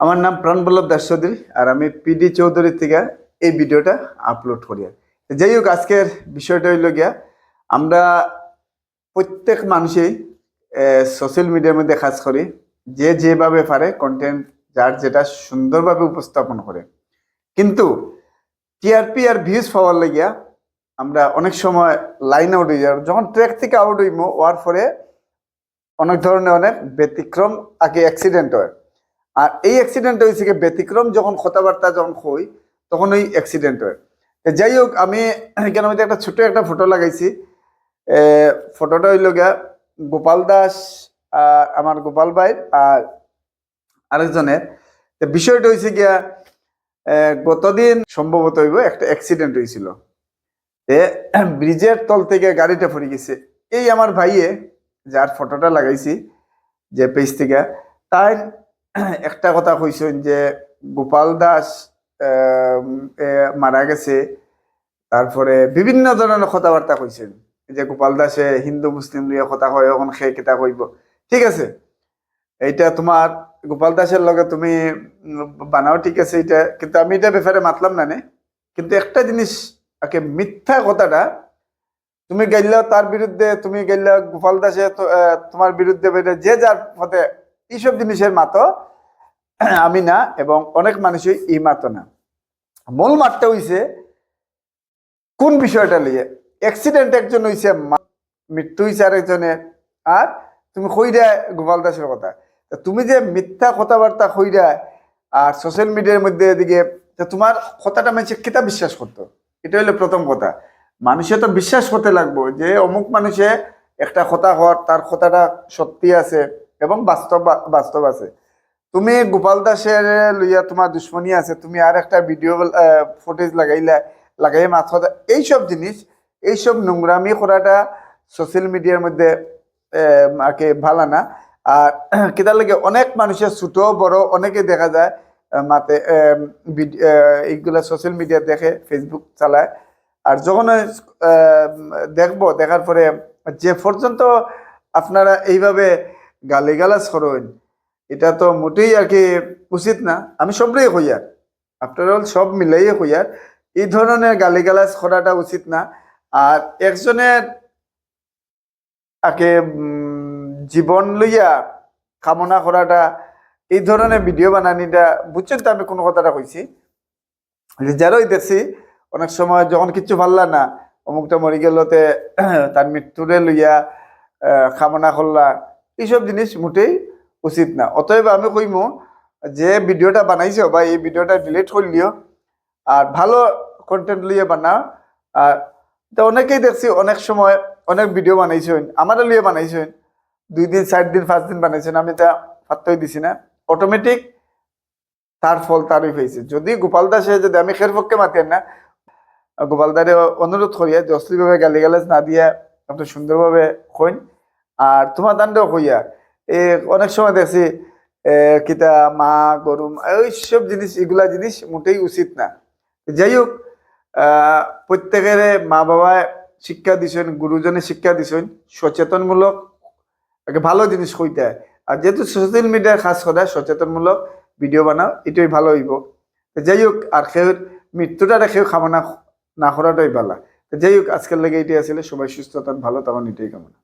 আমার নাম প্রাণবল্লভ দাস চৌধুরী আর আমি পিডি চৌধুরী থেকে এই ভিডিওটা আপলোড করি। যাই হোক, আজকের বিষয়টা হইল গিয়া, আমরা প্রত্যেক মানুষই সোশ্যাল মিডিয়ার মধ্যে কাজ করি, যে যেভাবে পারে কন্টেন্ট যার যেটা সুন্দরভাবে উপস্থাপন করে কিন্তু টিআরপি আর ভিউজ পাওয়ার লাগিয়া আমরা অনেক সময় লাইন আউট হয়ে যাই যখন ট্র্যাক থেকে আউট হইমো ওয়ার পরে অনেক ধরনের অনেক ব্যতিক্রম আগে অ্যাক্সিডেন্ট হয় আর এই অ্যাক্সিডেন্ট হয়েছে কি, ব্যতিক্রম যখন কথাবার্তা যখন হই তখন ওই অ্যাক্সিডেন্ট হয়। যাই হোক, আমি কেন একটা ছোট একটা ফটো লাগাইছি। ফটোটা হইল গিয়া গোপাল দাস আর আমার গোপাল ভাই আর আরেকজনের। বিষয়টা হয়েছে গিয়া গতদিন সম্ভবত হইব একটা অ্যাক্সিডেন্ট হয়েছিল ব্রিজের তল থেকে গাড়িটা পড়ে গেছে। এই আমার ভাইয়ে যার ফটোটা লাগাইছি যে পেজ থেকে তাই একটা কথা কইছেন যে গোপাল দাস মারা গেছে তারপরে বিভিন্ন ধরনের কথাবার্তা কইছেন। যে গোপাল দাসে হিন্দু মুসলিম নিয়ে কথা কয় এখন সে কিতা কইব? ঠিক আছে? এইটা তোমার গোপাল দাসের লগে তুমি বানাও ঠিক আছে এটা কিন্তু আমি এটা ব্যাপারে মাতলাম না কিন্তু একটা জিনিস আগে মিথ্যা কথাটা তুমি গেলেও তার বিরুদ্ধে তুমি গেলে গোপাল দাসে তোমার বিরুদ্ধে বেরো, যে যার পথে এইসব জিনিসের মাতো আমি না, এবং অনেক মানুষই এই মাতো না। মূল মাঠটা হইছে, কোন বিষয়টা লিয়ে অ্যাক্সিডেন্ট একজন হইছে মৃত্যু হইছে আরেকজনের। আর তুমি কইরা গোপাল দাসের কথা। তুমি যে মিথ্যা কথাবার্তা কইরা আর সোশ্যাল মিডিয়ার মধ্যে এদিকে তোমার কথাটা মানুষ কিতা বিশ্বাস করতো? এটা হলো প্রথম কথা। মানুষে তো বিশ্বাস করতে লাগবো যে অমুক মানুষে একটা কথা হওয়ার, তার কথাটা সত্যি আছে এবং বাস্তব বাস্তব আছে। তুমি গোপাল দাসের লইয়া তোমার দুশ্মনী আছে, তুমি আর একটা ভিডিও ফুটেজ লাগাইলা লাগাই মাথা এইসব জিনিস, এইসব নোংরামি করাটা সোশ্যাল মিডিয়ার মধ্যে আকে ভালো না। আর কিতার লাগে অনেক মানুষের ছোট, বড়, অনেকে দেখা যায় মাতে এইগুলা সোশ্যাল মিডিয়া দেখে ফেসবুক চালায়। আর যখন দেখব, দেখার পরে যে পর্যন্ত আপনারা এইভাবে গালিগালাজ করেন এটা তো মোটেই আর কি উচিত না। আমি সবটাই কইয়ার আপনারা সব মিলাইয়ে কইয়ার এই ধরনের গালিগালাজ করাটা উচিত না। আর একজনের আকে জীবন লইয়া কামনা করাটা, এই ধরনের ভিডিও বানানিটা, বুঝছেন তো আমি কোনো কথাটা কইছি? যে যারাই দেখছি, অনেক সময় যখন কিচ্ছু পারলা না, অমুকটা মরি গেলতে তার মৃত্যুরে লইয়া কামনা করলা, এইসব জিনিস মোটেই উচিত না। অতএব আমি কইমু যে ভিডিওটা বানাইছো বা এই ভিডিওটা ডিলিট করলিও আর ভালো কন্টেন্ট লিয়ে বানাও। আর তো অনেকেই দেখছি, অনেক সময় অনেক ভিডিও বানাইছেন আমারও লিয়ে বানাইছেন, দুই দিন চার দিন, পাঁচ দিন বানাইছেন, আমি তা পাত্তই দিছি না। অটোমেটিক তার ফল তারই হয়েছে যদি গোপাল দাসে যদি আমি খের পক্ষে মাতেন না, গোপাল দারে অনুরোধ করিয়া যে অশ্লীলভাবে গালিগালাজ না দিয়া আপনি সুন্দরভাবে কইন। আর তোমার দান্ডও কইয়া অনেক সময় দেখছি কিতা, মা, গরু এইসব জিনিস, এগুলা জিনিস মোটেই উচিত না। যাই হোক প্রত্যেকের মা বাবা শিক্ষা দিছেন, গুরুজনে শিক্ষা দিছেন, সচেতনমূলক ভালো জিনিস কইতে। আর যেহেতু সোশ্যাল মিডিয়ার খাস কথা, সচেতনমূলক ভিডিও বানাও, এটাই ভালো হইব। যাই হোক, আর কেউ মৃত্যুটা রেখেও কামনা না করাটাই ভালো যাই হোক, আজকের লেগে এটাই আসলে সবাই সুস্থ থাকুন, ভালো তখন এটাই কামনা।